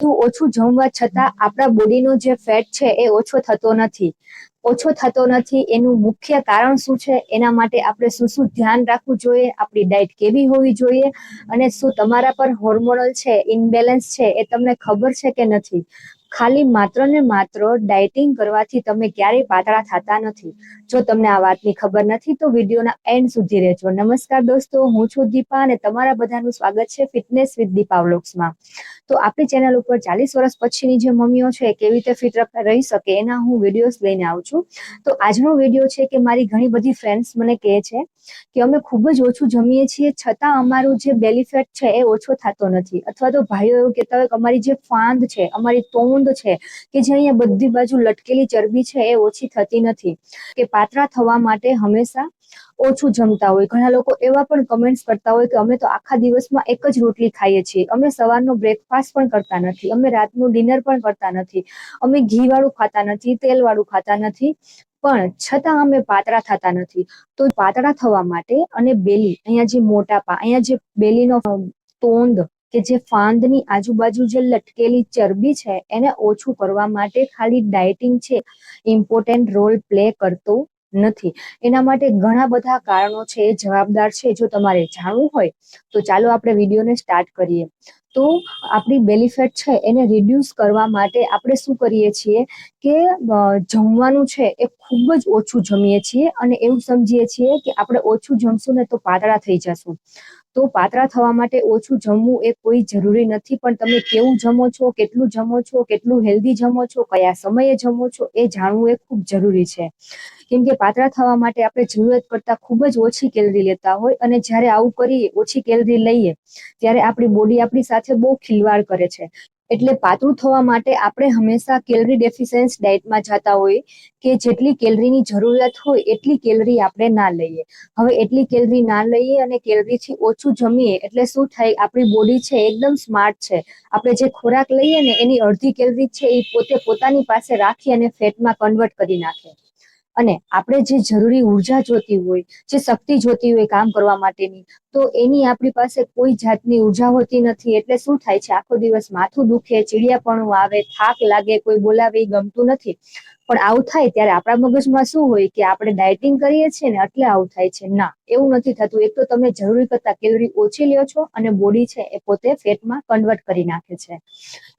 ઓછું જમવા છતાં આપણા બોડીનો જે ફેટ છે એ ઓછો થતો નથી. ઓછો થતો નથી એનું મુખ્ય કારણ શું છે? એના માટે આપણે શું શું ધ્યાન રાખવું જોઈએ? આપણી ડાયટ કેવી હોવી જોઈએ? અને શું તમારા પર હોર્મોનલ છે ઇનબેલેન્સ છે એ તમને ખબર છે કે નથી? ખાલી માત્ર ને માત્ર ડાયટિંગ કરવાથી તમે ક્યારેય પાતળા થતા નથી. જો તમને આ વાતની ખબર નથી તો વિડીયોના એન્ડ સુધી રહેજો. નમસ્કાર દોસ્તો, હું છું દીપા અને તમારા બધાનું સ્વાગત છે ફિટનેસ વિથ દીપા વ્લોગ્સમાં તો આપણી ચેનલ ઉપર ચાલીસ વર્ષ પછીની જે મમ્મીઓ છે કેવી રીતે ફિટ રહી શકે એના હું વિડીયોઝ લઈને આવું છું. તો આજનો વીડિયો છે કે મારી ઘણી બધી ફ્રેન્ડ્સ મને કહે છે કે અમે ખૂબ જ ઓછું જમીએ છીએ છતાં અમારું જે બેલીફેટ છે એ ઓછો થતો નથી. અથવા તો ભાઈઓ એવું કહેતા હોય કે અમારી જે ફાંદ છે, અમારી તોંદ છે, કે જે અહીંયા બધી બાજુ લટકેલી ચરબી છે એ ઓછી થતી નથી. કે પાતળા થવા માટે હંમેશા ઓછું જમતા હોય. ઘણા લોકો એવા પણ કમેન્ટ્સ કરતા હોય કે અમે તો આખા દિવસમાં એક જ રોટલી ખાઈએ છીએ. અમે સવારનો બ્રેકફાસ્ટ પણ કરતા નથી. અમે રાતનું ડિનર પણ કરતા નથી. અમે ઘી વાળું ખાતા નથી તેલ વાળું ખાતા નથી. પણ છતાં અમે પાતળા થતા નથી. તો પાતળા થવા માટે અને બેલી, અહીંયા જે મોટાપા અહીંયા જે બેલીનો તોંદ કે જે ફાંદની આજુબાજુ જે લટકેલી ચરબી છે, એને ઓછું કરવા માટે ખાલી ડાયટિંગ છે. ઇમ્પોર્ટન્ટ રોલ પ્લે કરતો નથી. એના માટે ઘણા બધા કારણો છે એ જવાબદાર છે, જો તમારે જાણવું હોય, તો ચાલો આપણે વિડીયોને સ્ટાર્ટ કરીએ. તો આપણી બેલીફેટ છે, એને રિડ્યુસ કરવા માટે આપણે શું કરીએ છીએ કે જમવાનું છે, એ ખૂબ જ ઓછું જમીએ છીએ અને એવું સમજીએ છીએ કે આપણે ઓછું જમશું ને તો પાતળા થઈ જશું. તો પાતળા થવા માટે ઓછું જમવું એ કોઈ જરૂરી નથી, પણ તમે કેવું જમો છો, કેટલું જમો છો, કેટલું હેલ્ધી જમો છો, કયા સમયે જમો છો એ જાણવું એ ખૂબ જરૂરી છે. કેમ કે પાતળા થવા માટે આપણે જરૂરત કરતાં ખૂબ જ ઓછી કેલરી લેતા હોય અને જ્યારે આવું કરીએ, ઓછી કેલરી લઈએ, ત્યારે આપણી બોડી આપણી સાથે બહુ ખિલવાડ કરે છે. એટલે પાતળું થવા માટે આપણે હંમેશા કેલરી ડેફિશિયન્સ ડાયટમાં જતા હોય કે જેટલી કેલરીની જરૂરિયાત હોય એટલી કેલરી આપણે ના લઈએ. હવે એટલી કેલરી ના લઈએ અને કેલરીથી ઓછું જમીએ એટલે શું થાય? આપણી બોડી છે એકદમ સ્માર્ટ છે. આપણે જે ખોરાક લઈએ ને એની અડધી કેલરી છે એ પોતે પોતાની પાસે રાખી અને ફેટમાં કન્વર્ટ કરી નાખે. અને આપણે જે જરૂરી ઊર્જા જોતી હોય, જે શક્તિ જોતી હોય કામ કરવા માટેની, તો એની આપણી પાસે કોઈ જાતની ઊર્જા હોતી નથી. એટલે શું થાય છે? આખો દિવસ માથું દુખે, ચીડિયાપણું આવે, થાક લાગે, કોઈ બોલાવે ગમતું નથી. પણ આવું થાય ત્યારે આપણા મગજમાં શું હોય કે આપણે ડાયટિંગ કરીએ છીએ ને એટલે આવું થાય છે. ના, એવું નથી થતું. એક તો તમે જરૂરી કરતા કેલરી ઓછી લ્યો છો અને બોડી છે એ પોતે ફેટમાં કન્વર્ટ કરી નાખે છે.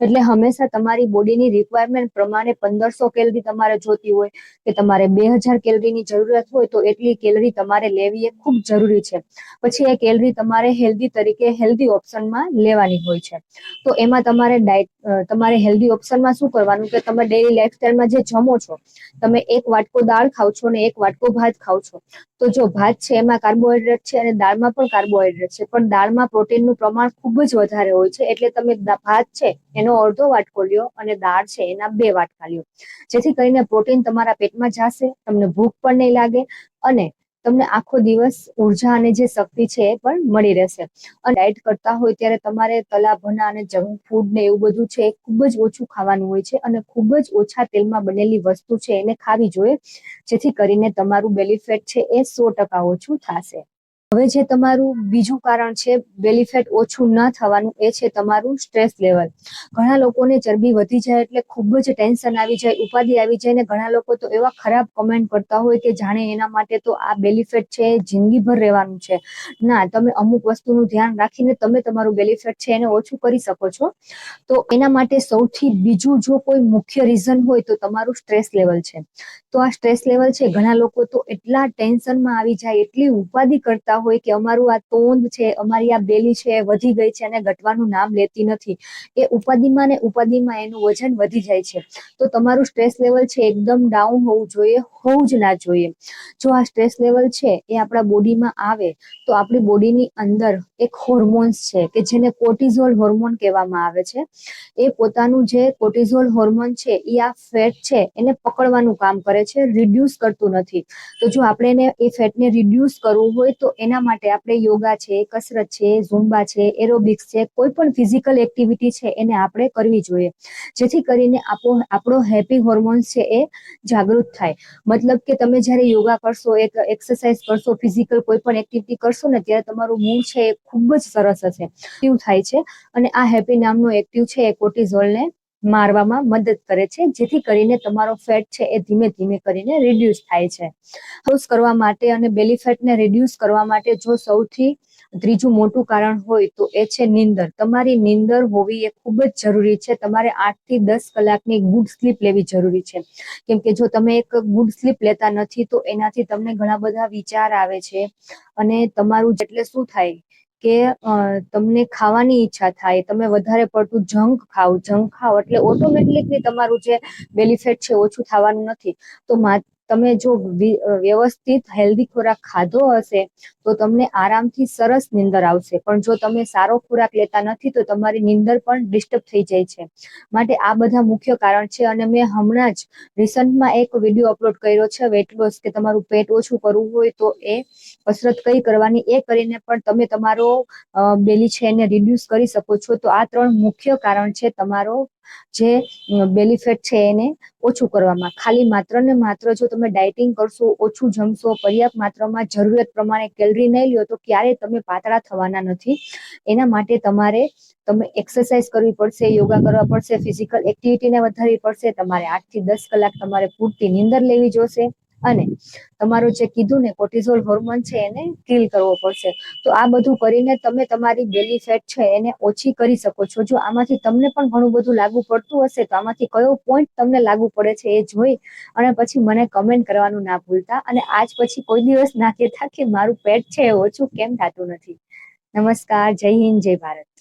એટલે હંમેશા તમારી બોડીની રિક્વાયરમેન્ટ પ્રમાણે પંદરસો કેલરી તમારે જોતી હોય કે તમારે બે હજાર કેલરીની જરૂરિયાત હોય તો એટલી કેલરી તમારે લેવી એ ખૂબ જરૂરી છે. પછી એ કેલરી તમારે હેલ્ધી તરીકે હેલ્ધી ઓપ્શનમાં લેવાની હોય છે. તો એમાં તમારે ડાયટ તમારે હેલ્ધી ઓપ્શનમાં શું કરવાનું કે તમે ડેઈલી લાઈફસ્ટાઈલમાં જે જમો છો? તમે એક વાટકો દાળ ખાવ છો અને એક વાટકો ભાત ખાવ છો. તો જો ભાત છે એમાં કાર્બોહાઈડ્રેટ છે અને દાળમાં પણ કાર્બોહાઈડ્રેટ છે. પણ દાળમાં પ્રોટીનનું પ્રમાણ ખૂબ જ વધારે હોય છે. એટલે તમે ભાત છે એનો અડધો વાટકો લ્યો અને દાળ છે એના બે વાટકા લ્યો. જેથી કરીને પ્રોટીન તમારા પેટમાં જશે, તમને ભૂખ પણ નહીં લાગે અને તમને આખો દિવસ ઊર્જા અને જે શક્તિ છે એ પણ મળી રહેશે. અને ડાયટ કરતા હોય ત્યારે તમારે તલા, ભના અને જંક ફૂડ ને એવું બધું છે ખૂબ જ ઓછું ખાવાનું હોય છે અને ખૂબ જ ઓછા તેલમાં બનેલી વસ્તુ છે એને ખાવી જોઈએ, જેથી કરીને તમારું બેલીફેટ છે એ સો ટકા ઓછું થશે. હવે જે તમારું બીજું કારણ છે બેલીફેટ ઓછું ન થવાનું, એ છે તમારું સ્ટ્રેસ લેવલ ઘણા લોકોને ચરબી વધી જાય એટલે ખૂબ જ ટેન્શન આવી જાય, ઉપાધિ આવી જાય ને ઘણા લોકો તો એવા ખરાબ કમેન્ટ કરતા હોય કે જાણે એના માટે તો આ બેલીફેટ છે, જિંદગીભર રહેવાનું છે. ના, તમે અમુક વસ્તુનું ધ્યાન રાખીને તમે તમારું બેલીફેટ છે એને ઓછું કરી શકો છો. તો એના માટે સૌથી બીજું જો કોઈ મુખ્ય રીઝન હોય તો તમારું સ્ટ્રેસ લેવલ છે. તો આ સ્ટ્રેસ લેવલ છે, ઘણા લોકો તો એટલા ટેન્શનમાં આવી જાય, એટલી ઉપાધિ કરતા હોય કે અમારું આ તોંદ છે, અમારી આ બેલી છે વધી ગઈ છે અને ઘટવાનું નામ લેતી નથી. એ ઉપાધિમાં ને ઉપાધિમાં એનું વજન વધી જાય છે. તો તમારું સ્ટ્રેસ લેવલ છે એકદમ ડાઉન હોવું જોઈએ, હોવું જ ના જોઈએ. જો આ સ્ટ્રેસ લેવલ છે એ આપણા બોડીમાં આવે, તો આપણી બોડીની અંદર એક હોર્મોન્સ છે કે જેને કોર્ટિઝોલ હોર્મોન કહેવામાં આવે છે. એ પોતાનું જે કોર્ટિઝોલ હોર્મોન છે એ આ ફેટ છે એને પકડવાનું કામ કરે છે, રિડ્યુસ કરતું નથી. તો જો આપણે એને એ ફેટને રિડ્યુસ કરવું હોય તો એના માટે આપણે યોગા છે, કસરત છે, ઝુંબા છે, એરોબિક્સ છે, કોઈ પણ ફિઝિકલ એક્ટિવિટી છે એને આપણે કરવી જોઈએ. જેથી કરીને આપો, આપણો હેપી હોર્મોન્સ છે એ જાગૃત થાય. મતલબ કે તમે જ્યારે યોગા કરશો, એક એક્સરસાઇઝ કરશો, ફિઝિકલ કોઈ પણ એક્ટિવિટી કરશો ને ત્યારે તમારું મૂડ છે એ ખૂબ જ સરસ હશે. એક્ટિવ થાય છે અને આ હેપી નામનો એક્ટિવ છે એ કોર્ટિઝોલને મારવામાં મદદ કરે છે, જેથી કરીને તમારો ફેટ છે એ ધીમે ધીમે કરીને રિડ્યુસ થાય છે. હાઉસ કરવા માટે અને બેલી ફેટને રિડ્યુસ કરવા માટે જો સૌથી ત્રીજું મોટું કારણ હોય તો એ છે નીંદર. તમારી નીંદર હોવી એ ખૂબ જ જરૂરી છે. તમારે આઠથી દસ કલાકની ગુડ સ્લીપ લેવી જરૂરી છે. કેમ કે જો તમે એક ગુડ સ્લીપ લેતા નથી તો એનાથી તમને ઘણા બધા વિચાર આવે છે અને તમારું જેટલે શું થાય કે તમને ખાવાની ઈચ્છા થાય, તમે વધારે પડતું જંક ખાવ જંક ખાવ એટલે ઓટોમેટિકલી તમારું જે બેલી છે, ઓછું થવાનું નથી. તો તમે જો વ્યવસ્થિત હેલ્ધી ખોરાક ખાધો હશે, તો તમને આરામથી સરસ નીંદર આવશે. પણ જો તમે સારો ખોરાક લેતા નથી, તો તમારી નીંદર પણ ડિસ્ટર્બ થઈ જાય છે. માટે આ બધા મુખ્ય કારણ છે અને મેં હમણાં જ રિસન્ટમાં એક વીડિયો અપલોડ કર્યો છે વેટ લોસ કે તમારું પેટ ઓછું કરવું હોય તો એ કસરત કઈ કરવાની, એ કરીને પણ તમે તમારો બેલી છે એને રિડ્યુસ કરી શકો છો. તો આ ત્રણ મુખ્ય કારણ છે તમારો જે બેલી ફેટ છે એને ઓછું કરવામાં. ખાલી માત્ર ને માત્ર જો તમે ડાયટિંગ કરશો, ઓછું જમશો, પર્યાપ્ત માત્રામાં જરૂરિયાત પ્રમાણે કેલરી નહીં લ્યો, તો ક્યારેય તમે પાતળા થવાના નથી. એના માટે તમારે, તમે એક્સરસાઇઝ કરવી પડશે, યોગા કરવા પડશે ફિઝિકલ એક્ટિવિટીને વધારવી પડશે, તમારે આઠથી દસ કલાક તમારે પૂરતી નીંદર લેવી જોશે. અને તમારું જે કીધું ને કોર્ટિઝોલ હોર્મોન છે એને કિલ કરવો પડશે. તો આ બધું કરીને તમે તમારી બેલી ફેટ છે એને ઓછી કરી શકો છો. જો આમાંથી તમને પણ ઘણું બધું લાગુ પડતું હશે, તો આમાંથી કયો પોઈન્ટ તમને લાગુ પડે છે એ જોઈ અને પછી મને કમેન્ટ કરવાનું ના ભૂલતા. અને આજ પછી કોઈ દિવસ ના કહેતા કે મારું પેટ છે ઓછું કેમ થતું નથી. નમસ્કાર, જય હિન્દ, જય ભારત.